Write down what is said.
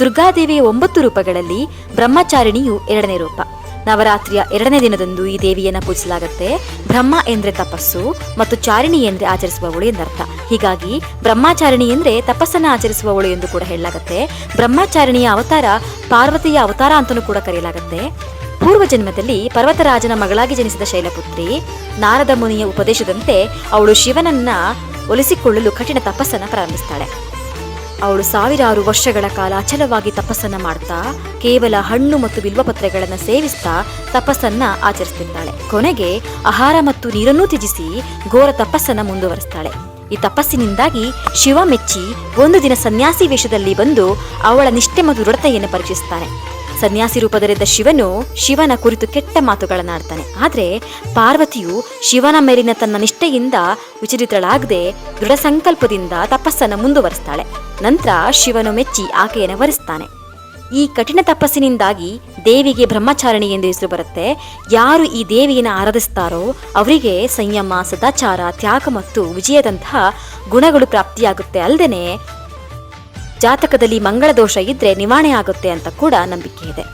ದುರ್ಗಾದೇವಿಯ ಒಂಬತ್ತು ರೂಪಗಳಲ್ಲಿ ಬ್ರಹ್ಮಚಾರಿಣಿಯು ಎರಡನೇ ರೂಪ. ನವರಾತ್ರಿಯ ಎರಡನೇ ದಿನದಂದು ಈ ದೇವಿಯನ್ನು ಪೂಜಿಸಲಾಗುತ್ತೆ. ಬ್ರಹ್ಮ ಎಂದ್ರೆ ತಪಸ್ಸು ಮತ್ತು ಚಾರಿಣಿ ಎಂದ್ರೆ ಆಚರಿಸುವವಳು ಎಂದರ್ಥ. ಹೀಗಾಗಿ ಬ್ರಹ್ಮಚಾರಿಣಿ ಎಂದ್ರೆ ತಪಸ್ಸನ್ನು ಆಚರಿಸುವವಳು ಎಂದು ಕೂಡ ಹೇಳಲಾಗುತ್ತೆ. ಬ್ರಹ್ಮಚಾರಿಣಿಯ ಅವತಾರ ಪಾರ್ವತಿಯ ಅವತಾರ ಅಂತಲೂ ಕೂಡ ಕರೆಯಲಾಗುತ್ತೆ. ಪೂರ್ವ ಜನ್ಮದಲ್ಲಿ ಪರ್ವತರಾಜನ ಮಗಳಾಗಿ ಜನಿಸಿದ ಶೈಲಪುತ್ರಿ ನಾರದ ಮುನಿಯ ಉಪದೇಶದಂತೆ ಅವಳು ಶಿವನನ್ನ ಒಲಿಸಿಕೊಳ್ಳಲು ಕಠಿಣ ತಪಸ್ಸನ್ನು ಪ್ರಾರಂಭಿಸ್ತಾಳೆ. ಅವಳು ಸಾವಿರಾರು ವರ್ಷಗಳ ಕಾಲ ಅಚಲವಾಗಿ ತಪಸ್ಸನ್ನ ಮಾಡ್ತಾ, ಕೇವಲ ಹಣ್ಣು ಮತ್ತು ಬಿಲ್ವಪತ್ರೆಗಳನ್ನು ಸೇವಿಸ್ತಾ ತಪಸ್ಸನ್ನ ಆಚರಿಸುತ್ತಿದ್ದಾಳೆ ಕೊನೆಗೆ ಆಹಾರ ಮತ್ತು ನೀರನ್ನೂ ತ್ಯಜಿಸಿ ಘೋರ ತಪಸ್ಸನ್ನ ಮುಂದುವರಿಸ್ತಾಳೆ. ಈ ತಪಸ್ಸಿನಿಂದಾಗಿ ಶಿವ ಮೆಚ್ಚಿ ಒಂದು ದಿನ ಸನ್ಯಾಸಿ ವೇಷದಲ್ಲಿ ಬಂದು ಅವಳ ನಿಷ್ಠೆ ಮತ್ತು ದೃಢತೆಯನ್ನು ಪರೀಕ್ಷಿಸ್ತಾನೆ. ಸನ್ಯಾಸಿ ರೂಪದಲ್ಲಿದ್ದ ಶಿವನು ಶಿವನ ಕುರಿತು ಕೆಟ್ಟ ಮಾತುಗಳನ್ನಾಡ್ತಾನೆ. ಆದರೆ ಪಾರ್ವತಿಯು ಶಿವನ ಮೇಲಿನ ತನ್ನ ನಿಷ್ಠೆಯಿಂದ ವಿಚಲಿತಳಾಗದೆ ದೃಢ ಸಂಕಲ್ಪದಿಂದ ತಪಸ್ಸನ್ನು ಮುಂದುವರಿಸ್ತಾಳೆ. ನಂತರ ಶಿವನು ಮೆಚ್ಚಿ ಆಕೆಯನ್ನು ವರಿಸ್ತಾನೆ. ಈ ಕಠಿಣ ತಪಸ್ಸಿನಿಂದಾಗಿ ದೇವಿಗೆ ಬ್ರಹ್ಮಚಾರಣಿ ಎಂದು ಹೆಸರು ಬರುತ್ತೆ. ಯಾರು ಈ ದೇವಿಯನ್ನು ಆರಾಧಿಸ್ತಾರೋ ಅವರಿಗೆ ಸಂಯಮ, ಸದಾಚಾರ, ತ್ಯಾಗ ಮತ್ತು ವಿಜಯದಂತಹ ಗುಣಗಳು ಪ್ರಾಪ್ತಿಯಾಗುತ್ತೆ. ಅಲ್ಲದೆ ಜಾತಕದಲ್ಲಿ ಮಂಗಳ ದೋಷ ಇದ್ರೆ ನಿವಾರಣೆ ಆಗುತ್ತೆ ಅಂತ ಕೂಡ ನಂಬಿಕೆ ಇದೆ.